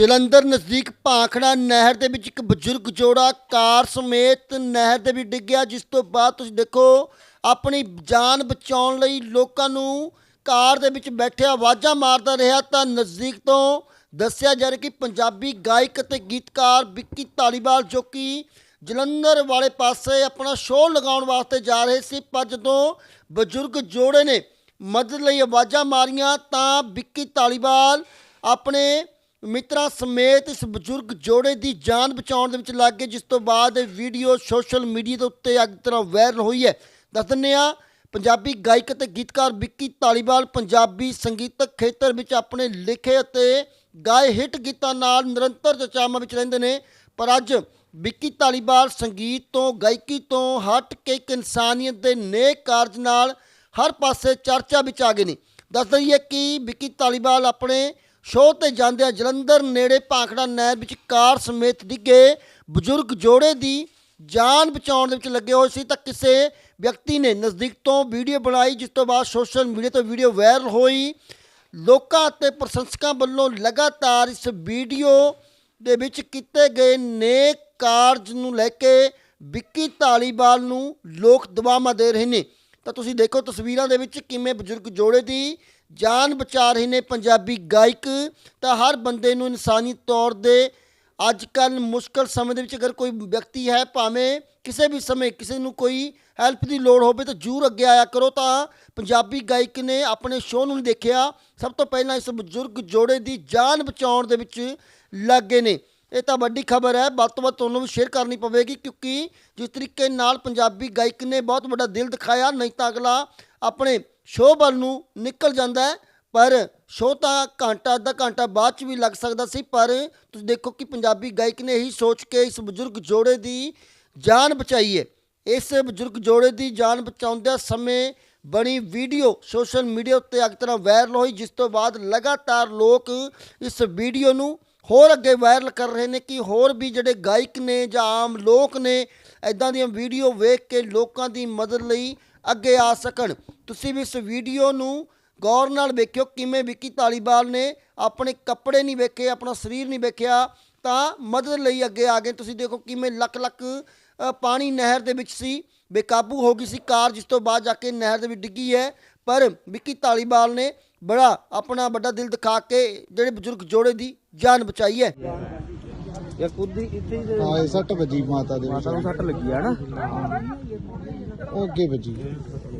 ਜਲੰਧਰ ਨਜ਼ਦੀਕ ਭਾਖੜਾ ਨਹਿਰ ਦੇ ਵਿੱਚ ਇੱਕ ਬਜ਼ੁਰਗ ਜੋੜਾ ਕਾਰ ਸਮੇਤ ਨਹਿਰ ਦੇ ਵਿੱਚ ਡਿੱਗਿਆ, ਜਿਸ ਤੋਂ ਬਾਅਦ ਤੁਸੀਂ ਦੇਖੋ, ਆਪਣੀ ਜਾਨ ਬਚਾਉਣ ਲਈ ਲੋਕਾਂ ਨੂੰ ਕਾਰ ਦੇ ਵਿੱਚ ਬੈਠਿਆ, ਆਵਾਜ਼ਾਂ ਮਾਰਦਾ ਰਿਹਾ ਤਾਂ ਨਜ਼ਦੀਕ ਤੋਂ ਦੱਸਿਆ ਜਾ ਰਿਹਾ ਕਿ ਪੰਜਾਬੀ ਗਾਇਕ ਅਤੇ ਗੀਤਕਾਰ ਵਿੱਕੀ ਧਾਲੀਵਾਲ, ਜੋ ਕਿ ਜਲੰਧਰ ਵਾਲੇ ਪਾਸੇ ਆਪਣਾ ਸ਼ੋਅ ਲਗਾਉਣ ਵਾਸਤੇ ਜਾ ਰਹੇ ਸੀ, ਪਰ ਜਦੋਂ ਬਜ਼ੁਰਗ ਜੋੜੇ ਨੇ ਮਦਦ ਲਈ ਆਵਾਜ਼ਾਂ ਮਾਰੀਆਂ ਤਾਂ ਵਿੱਕੀ ਧਾਲੀਵਾਲ ਆਪਣੇ ਮਿੱਤਰਾਂ ਸਮੇਤ ਇਸ ਬਜ਼ੁਰਗ ਜੋੜੇ ਦੀ ਜਾਨ ਬਚਾਉਣ ਦੇ ਵਿੱਚ ਲੱਗ ਗਏ, ਜਿਸ ਤੋਂ ਬਾਅਦ ਇਹ ਵੀਡੀਓ ਸੋਸ਼ਲ ਮੀਡੀਆ ਦੇ ਉੱਤੇ ਅੱਗ ਤਰ੍ਹਾਂ ਵਾਇਰਲ ਹੋਈ ਹੈ। ਦੱਸ ਦਿੰਦੇ ਹਾਂ, ਪੰਜਾਬੀ ਗਾਇਕ ਅਤੇ ਗੀਤਕਾਰ ਵਿੱਕੀ ਧਾਲੀਵਾਲ ਪੰਜਾਬੀ ਸੰਗੀਤਕ ਖੇਤਰ ਵਿੱਚ ਆਪਣੇ ਲਿਖੇ ਅਤੇ ਗਾਏ ਹਿੱਟ ਗੀਤਾਂ ਨਾਲ ਨਿਰੰਤਰ ਚਰਚਾਵਾਂ ਵਿੱਚ ਰਹਿੰਦੇ ਨੇ। ਪਰ ਅੱਜ ਵਿੱਕੀ ਧਾਲੀਵਾਲ ਸੰਗੀਤ ਤੋਂ, ਗਾਇਕੀ ਤੋਂ, ਹਟ ਕੇ ਇੱਕ ਇਨਸਾਨੀਅਤ ਦੇ ਨੇਕ ਕਾਰਜ ਨਾਲ ਹਰ ਪਾਸੇ ਚਰਚਾ ਵਿੱਚ ਆ ਗਏ ਨੇ। ਦੱਸ ਦਈਏ ਕਿ ਵਿੱਕੀ ਧਾਲੀਵਾਲ ਆਪਣੇ ਸ਼ੋਅ ਤੇ ਜਾਂਦਿਆਂ ਜਲੰਧਰ ਨੇੜੇ ਭਾਖੜਾ ਨਹਿਰ ਵਿੱਚ ਕਾਰ ਸਮੇਤ ਡਿੱਗੇ ਬਜ਼ੁਰਗ ਜੋੜੇ ਦੀ ਜਾਨ ਬਚਾਉਣ ਦੇ ਵਿੱਚ ਲੱਗੇ ਹੋਏ ਸੀ ਤਾਂ ਕਿਸੇ ਵਿਅਕਤੀ ਨੇ ਨਜ਼ਦੀਕ ਤੋਂ ਵੀਡੀਓ ਬਣਾਈ, ਜਿਸ ਤੋਂ ਬਾਅਦ ਸੋਸ਼ਲ ਮੀਡੀਆ ਤੋਂ ਵੀਡੀਓ ਵਾਇਰਲ ਹੋਈ। ਲੋਕਾਂ ਅਤੇ ਪ੍ਰਸ਼ੰਸਕਾਂ ਵੱਲੋਂ ਲਗਾਤਾਰ ਇਸ ਵੀਡੀਓ ਦੇ ਵਿੱਚ ਕੀਤੇ ਗਏ ਨੇਕ ਕਾਰਜ ਨੂੰ ਲੈ ਕੇ ਵਿੱਕੀ ਧਾਲੀਵਾਲ ਨੂੰ ਲੋਕ ਦੁਆਵਾਂ ਦੇ ਰਹੇ ਨੇ। ਤਾਂ ਤੁਸੀਂ ਦੇਖੋ ਤਸਵੀਰਾਂ ਦੇ ਵਿੱਚ ਕਿਵੇਂ ਬਜ਼ੁਰਗ ਜੋੜੇ ਦੀ ਜਾਨ ਬਚਾ ਰਹੇ ਨੇ ਪੰਜਾਬੀ ਗਾਇਕ, ਤਾਂ ਹਰ ਬੰਦੇ ਨੂੰ ਇਨਸਾਨੀ ਤੌਰ ਦੇ ਅੱਜ ਕੱਲ ਮੁਸ਼ਕਲ ਸਮੇਂ ਦੇ ਵਿੱਚ ਅਗਰ ਕੋਈ ਵਿਅਕਤੀ ਹੈ, ਭਾਵੇਂ ਕਿਸੇ ਵੀ ਸਮੇਂ ਕਿਸੇ ਨੂੰ ਕੋਈ ਹੈਲਪ ਦੀ ਲੋੜ ਹੋਵੇ, ਤਾਂ ਜਰੂਰ ਅੱਗੇ ਆਇਆ ਕਰੋ। ਤਾਂ ਪੰਜਾਬੀ ਗਾਇਕ ਨੇ ਆਪਣੇ ਸ਼ੋਅ ਨੂੰ ਨਹੀਂ ਦੇਖਿਆ। ਸਭ ਤੋਂ ਪਹਿਲਾਂ ਇਸ ਬਜ਼ੁਰਗ ਜੋੜੇ ਦੀ ਜਾਨ ਬਚਾਉਣ ਦੇ ਵਿੱਚ ਲੱਗੇ ਨੇ। ਇਹ ਤਾਂ ਵੱਡੀ ਖਬਰ ਹੈ। ਵੱਧ ਤੋਂ ਵੱਧ ਤੁਹਾਨੂੰ ਵੀ ਸ਼ੇਅਰ ਕਰਨੀ ਪਵੇਗੀ, ਕਿਉਂਕਿ ਜਿਸ ਤਰੀਕੇ ਨਾਲ ਪੰਜਾਬੀ ਗਾਇਕ ਨੇ ਬਹੁਤ ਵੱਡਾ ਦਿਲ ਦਿਖਾਇਆ। ਨਹੀਂ ਤਾਂ ਅਗਲਾ ਆਪਣੇ ਸ਼ੋਅ ਵੱਲ ਨੂੰ ਨਿਕਲ ਜਾਂਦਾ ਹੈ, ਪਰ ਸ਼ੋਅ ਤਾਂ ਘੰਟਾ, ਅੱਧਾ ਘੰਟਾ ਬਾਅਦ ਚ ਵੀ ਲੱਗ ਸਕਦਾ ਸੀ, ਪਰ ਤੁਸੀਂ ਦੇਖੋ ਕਿ ਪੰਜਾਬੀ ਗਾਇਕ ਨੇ ਇਹੀ ਸੋਚ ਕੇ ਇਸ ਬਜ਼ੁਰਗ ਜੋੜੇ ਦੀ ਜਾਨ ਬਚਾਈ ਹੈ। ਇਸ ਬਜ਼ੁਰਗ ਜੋੜੇ ਦੀ ਜਾਨ ਬਚਾਉਂਦਿਆਂ ਸਮੇਂ ਬਣੀ ਵੀਡੀਓ ਸੋਸ਼ਲ ਮੀਡੀਆ ਉੱਤੇ ਅੱਗ ਤਰ੍ਹਾਂ ਵਾਇਰਲ ਹੋਈ, ਜਿਸ ਤੋਂ ਬਾਅਦ ਲਗਾਤਾਰ ਲੋਕ ਇਸ ਵੀਡੀਓ ਨੂੰ ਹੋਰ ਅੱਗੇ ਵਾਇਰਲ ਕਰ ਰਹੇ ਨੇ ਕਿ ਹੋਰ ਵੀ ਜਿਹੜੇ ਗਾਇਕ ਨੇ ਜਾਂ ਆਮ ਲੋਕ ਨੇ ਐਦਾਂ ਦੀਆਂ ਵੀਡੀਓ ਵੇਖ ਕੇ ਲੋਕਾਂ ਦੀ ਮਦਦ ਲਈ ਅੱਗੇ ਆ ਸਕਣ। ਤੁਸੀਂ ਵੀ ਇਸ ਵੀਡੀਓ ਨੂੰ ਗੌਰ ਨਾਲ ਵੇਖਿਓ ਕਿਵੇਂ ਵਿੱਕੀ ਧਾਲੀਵਾਲ ਨੇ ਆਪਣੇ ਕੱਪੜੇ ਨਹੀਂ ਵੇਖੇ ਆਪਣਾ ਸਰੀਰ ਨਹੀਂ ਵੇਖਿਆ ਤਾਂ ਮਦਦ ਲਈ ਅੱਗੇ ਆ ਗਏ। ਤੁਸੀਂ ਦੇਖੋ ਕਿਵੇਂ ਲੱਖ ਲੱਖ ਪਾਣੀ ਨਹਿਰ ਦੇ ਵਿੱਚ ਸੀ ਬੇਕਾਬੂ ਹੋ ਗਈ ਸੀ ਕਾਰ ਜਿਸ ਤੋਂ ਬਾਅਦ ਜਾ ਕੇ ਨਹਿਰ ਦੇ ਵਿੱਚ ਡਿੱਗੀ ਹੈ। ਪਰ ਵਿੱਕੀ ਧਾਲੀਵਾਲ ਨੇ ਬੜਾ ਆਪਣਾ ਵੱਡਾ ਦਿਲ ਦਿਖਾ ਕੇ ਜਿਹੜੇ ਬਜ਼ੁਰਗ ਜੋੜੇ ਦੀ ਜਾਨ ਬਚਾਈ ਹੈ। ਯਾ ਕੁੱਦੀ ਇੱਥੇ ਹੀ ਹਾਂ ਇਹ ਸੱਟ ਵੱਜੀ ਮਾਤਾ ਦੇ ਮਾਤਾ ਨੂੰ ਸੱਟ ਲੱਗੀ ਆ ਨਾ? ਉਹ ਅੱਗੇ ਵੱਜੀ।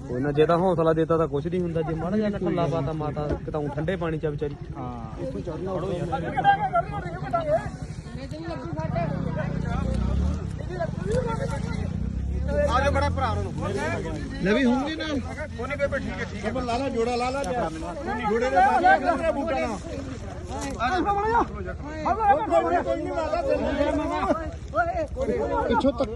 ਕੋਈ ਨਾ ਜੇ ਤਾਂ ਹੌਸਲਾ ਦੇਤਾ ਤਾਂ ਕੁਝ ਨਹੀਂ ਹੁੰਦਾ। ਜੇ ਮਾੜਾ ਜਿਹਾ ਠੱਲਾ ਪਾਤਾ ਮਾਤਾ ਕਿਤਾ ਠੰਡੇ ਪਾਣੀ ਚ ਆ ਵਿਚਾਰੀ। ਹਾਂ ਇੱਥੋਂ ਚੜਨਾ ਲੈ ਵੀ ਹੋਣਗੇ ਨਾਲ ਕੋਨੀ ਬੇਬੇ ਠੀਕ ਹੈ ਠੀਕ ਹੈ। ਲਾ ਲਾ ਜੋੜਾ ਲਾ ਲਾ ਜੋੜੇ ਦੇ ਲਾ ਬੂਟਾ ਨਾ। ਪਿੱਛੋਂ ਤੱਕ